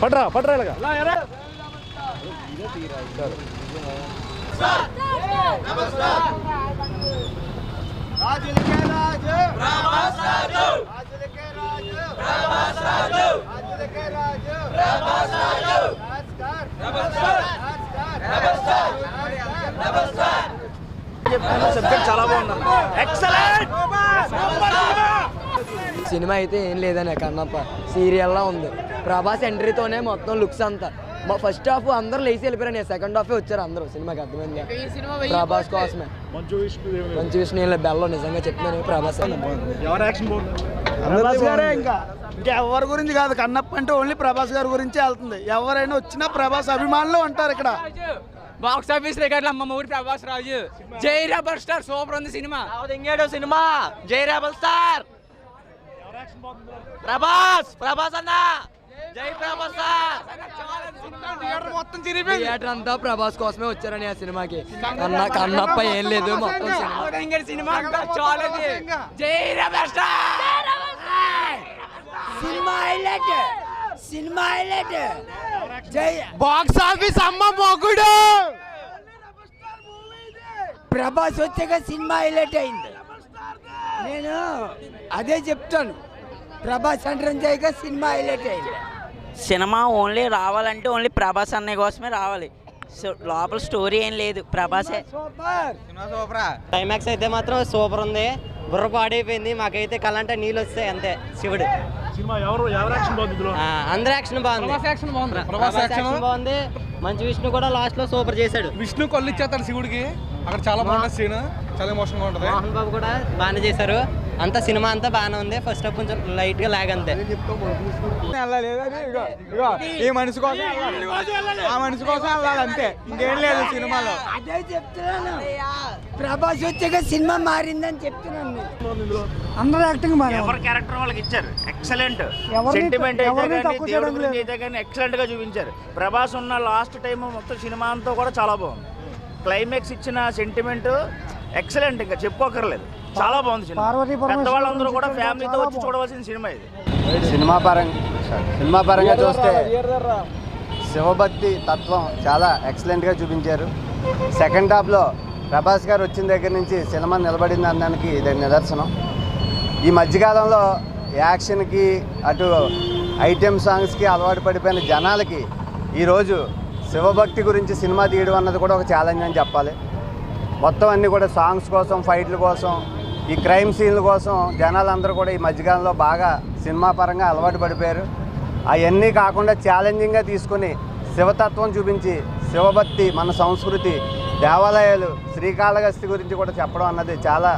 పట్రా పట్రా ఇలాగా రాజులకే రాజు ప్రభాస్ రాజు రాజులకే రాజు ప్రభాస్ రాజు రాజులకే రాజు ప్రభాస్ రాజు నమస్కార్ నమస్కార్ నమస్కార్ నమస్కార్ సబ్జెక్ట్ చాలా బాగుంది ఎక్సలెంట్ సినిమా అయితే ఏం లేదని కన్నప్ప. సీరియల్లా ఉంది. ప్రభాస్ ఎంట్రీతోనే మొత్తం లుక్స్ అంతా. ఫస్ట్ హాఫ్ అందరూ లేచి వెళ్ళిపోయారు సెకండ్ హాఫే వచ్చారు అందరూ సినిమాకి అర్థమైంది. ప్రభాస్ కోసమే. మంచు విష్ణు నేను బెల్లో నిజంగా చెప్తున్నాను ప్రభాస్. ఎవరు యాక్షన్ బాగుంది ప్రభాస్ గారే ఇంకా. ఎవరి గురించి కాదు కన్నప్ప అంటే ఓన్లీ ప్రభాస్ గారి గురించే వెళ్తుంది. ఎవరైనా వచ్చినా ప్రభాస్ అభిమానులు ఉంటారు ఇక్కడ. బాక్స్ ఆఫీస్ రికార్డులు అమ్మ ఊరి ప్రభాస్ రాజు. జై రబర్ స్టార్ సూపర్ ఉంది సినిమా. ఎంగేడో సినిమా. జై రెబల్ స్టార్. ప్రభాస్ ప్రభాస్ అన్న! జై ప్రభాస్ మొత్తం థియేటర్ అంతా ప్రభాస్ కోసమే వచ్చారని ఆ సినిమాకి. కన్న కన్నప్ప ఏం లేదు మొత్తం సినిమా. సినిమా జై సినిమా హైలైట్. Cinema highlight. జై బాక్స్ ఆఫీస్ అమ్మ మొగుడు! ప్రభాస్ వచ్చాక సినిమా హైలైట్ అయింది. నేను అదే చెప్తాను. ప్రభాస్ చేయక సినిమా హైలైట్ అయింది. సినిమా ఓన్లీ రావాలంటే ఓన్లీ ప్రభాస్ అన్నయ్య కోసమే రావాలి. సో లోపల స్టోరీ ఏం లేదు. ప్రభాసే. సూపర్. క్లైమాక్స్ అయితే మాత్రం సూపర్ ఉంది. బుర్ర పాడైపోయింది. మాకైతే కళ్ళంటే నీళ్ళు వస్తాయి అంతే. శివుడు. సినిమా ఎవరు ఎవరు యాక్షన్ బాగుంది ఇందులో? ఆ, అందరి యాక్షన్ బాగుంది. ప్రభాస్ యాక్షన్ బాగుంది ప్రభాస్ ప్రభాస్ యాక్షన్ యాక్షన్? బాగుంది. మంచి విష్ణు కూడా లాస్ట్లో సూపర్ చేశాడు. విష్ణు కొల్లు ఇచ్చేస్తాడు శివుడికి. అక్కడ చాలా బాగుంటుంది సీన్ చాలా ఎమోషన్గా ఉంటది. మోహన్ బాబు కూడా బాగానే చేశారు. అంతా సినిమా అంతా బాగానే ఉంది. ఫస్ట్ హాఫ్ కొంచెం లైట్గా లాగ్ అంతే. ఈ మనిషి కోసం ఆ మనిషి కోసం వెళ్ళాలి అంతే. ఇంకేం లేదు సినిమాలో. అదే చెప్తున్నాను. ప్రభాస్ వచ్చాక సినిమా మారిందని చెప్తున్నాను అందరూ యాక్టింగ్ బాగా ఎవరి క్యారెక్టర్ వాళ్ళకి ఇచ్చారు? Excellent sentiment. అయితే కానీ ఎక్సలెంట్గా చూపించారు. ప్రభాస్ ఉన్న లాస్ట్ టైం మొత్తం సినిమా అంతా కూడా చాలా బాగుంది. క్లైమాక్స్ ఇచ్చిన సెంటిమెంట్ ఎక్సలెంట్ ఇంకా చెప్పుకోకర్లేదు. చాలా బాగుంది సినిమా. పెద్దవాళ్ళందరూ కూడా ఫ్యామిలీతో వచ్చి చూడవలసిన సినిమా ఇది. సినిమా పరంగా సినిమా పరంగా చూస్తే శివభక్తి తత్వం చాలా ఎక్సలెంట్గా చూపించారు. సెకండ్ హాఫ్లో ప్రభాస్ గారు వచ్చిన దగ్గర నుంచి సినిమా నిలబడింది అనడానికి ఇది నిదర్శనం. ఈ మధ్యకాలంలో యాక్షన్కి అటు ఐటెం సాంగ్స్కి అలవాటు పడిపోయిన జనాలకి ఈరోజు శివభక్తి గురించి సినిమా తీయడం అన్నది కూడా ఒక ఛాలెంజ్ అని చెప్పాలి. మొత్తం అన్నీ కూడా సాంగ్స్ కోసం ఫైట్ల కోసం ఈ క్రైమ్ సీన్ల కోసం జనాలందరూ కూడా ఈ మధ్యకాలంలో బాగా సినిమా పరంగా అలవాటు పడిపోయారు. అవన్నీ కాకుండా ఛాలెంజింగ్గా తీసుకుని శివతత్వం చూపించి శివభక్తి మన సంస్కృతి దేవాలయాలు శ్రీకాళహస్తి గురించి కూడా చెప్పడం అన్నది చాలా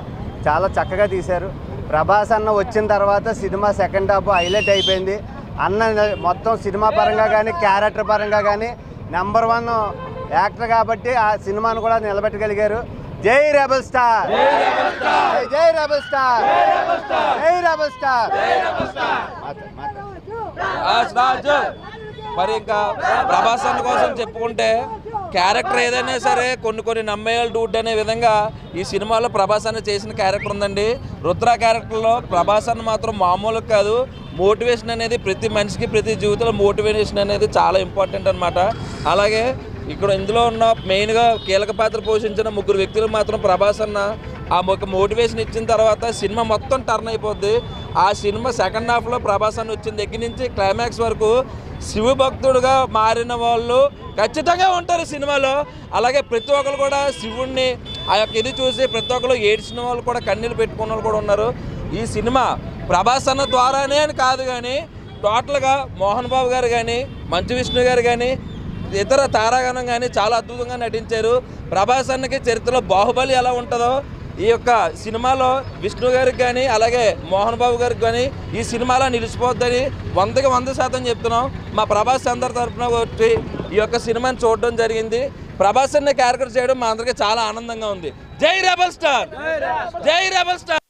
చాలా చక్కగా తీశారు. ప్రభాస్ అన్న వచ్చిన తర్వాత సినిమా సెకండ్ హాఫ్ హైలైట్ అయిపోయింది. అన్న మొత్తం సినిమా పరంగా కానీ క్యారెక్టర్ పరంగా కానీ నెంబర్ వన్ యాక్టర్ కాబట్టి ఆ సినిమాను కూడా నిలబెట్టగలిగారు. జై రెబల్ స్టార్. జై- జై రెబల్ స్టార్. జై రెబల్ స్టార్. మరి ఇంకా ప్రభాస్ అన్న కోసం చెప్పుకుంటే క్యారెక్టర్ ఏదైనా సరే కొన్ని కొన్ని నమ్మేయాలి డూట్ అనే విధంగా ఈ సినిమాలో ప్రభాస్ అన్న చేసిన క్యారెక్టర్ ఉందండి. రుద్ర క్యారెక్టర్లో ప్రభాస్ అన్న మాత్రం మామూలు కాదు. మోటివేషన్ అనేది ప్రతి మనిషికి ప్రతి జీవితంలో మోటివేషన్ అనేది చాలా ఇంపార్టెంట్ అనమాట అలాగే ఇక్కడ ఇందులో ఉన్న మెయిన్గా కీలక పాత్ర పోషించిన ముగ్గురు వ్యక్తులు మాత్రం ప్రభాస్ అన్న. ఆ ఒక మోటివేషన్ ఇచ్చిన తర్వాత సినిమా మొత్తం టర్న్ అయిపోద్ది. ఆ సినిమా సెకండ్ హాఫ్లో ప్రభాస్ అన్న వచ్చిన దగ్గర నుంచి క్లైమాక్స్ వరకు శివభక్తుడుగా మారిన వాళ్ళు ఖచ్చితంగా ఉంటారు సినిమాలో. అలాగే ప్రతి ఒక్కరు కూడా శివుణ్ణి ఆ యొక్క ఇది చూసి ప్రతి ఒక్కరు ఏడ్చిన వాళ్ళు కూడా కన్నీళ్ళు పెట్టుకున్న వాళ్ళు కూడా ఉన్నారు. ఈ సినిమా ప్రభాస్ అన్న ద్వారానే అని కాదు కానీ టోటల్గా మోహన్ బాబు గారు కానీ మంచు విష్ణు గారు కానీ ఇతర తారాగణం కానీ చాలా అద్భుతంగా నటించారు. ప్రభాస్ అన్నకి చరిత్రలో బాహుబలి ఎలా ఉంటుందో ఈ యొక్క సినిమాలో విష్ణు గారికి కానీ అలాగే మోహన్ బాబు గారికి కానీ ఈ సినిమాలో నిలిచిపోద్దని వందకి వంద శాతం చెప్తున్నాం. మా ప్రభాస్ అందరి తరఫున వచ్చి ఈ యొక్క సినిమాని చూడడం జరిగింది. ప్రభాస్ అన్న క్యారెక్టర్ చేయడం మా అందరికీ చాలా ఆనందంగా ఉంది. జై రెబల్ స్టార్! జై రెబల్ స్టార్!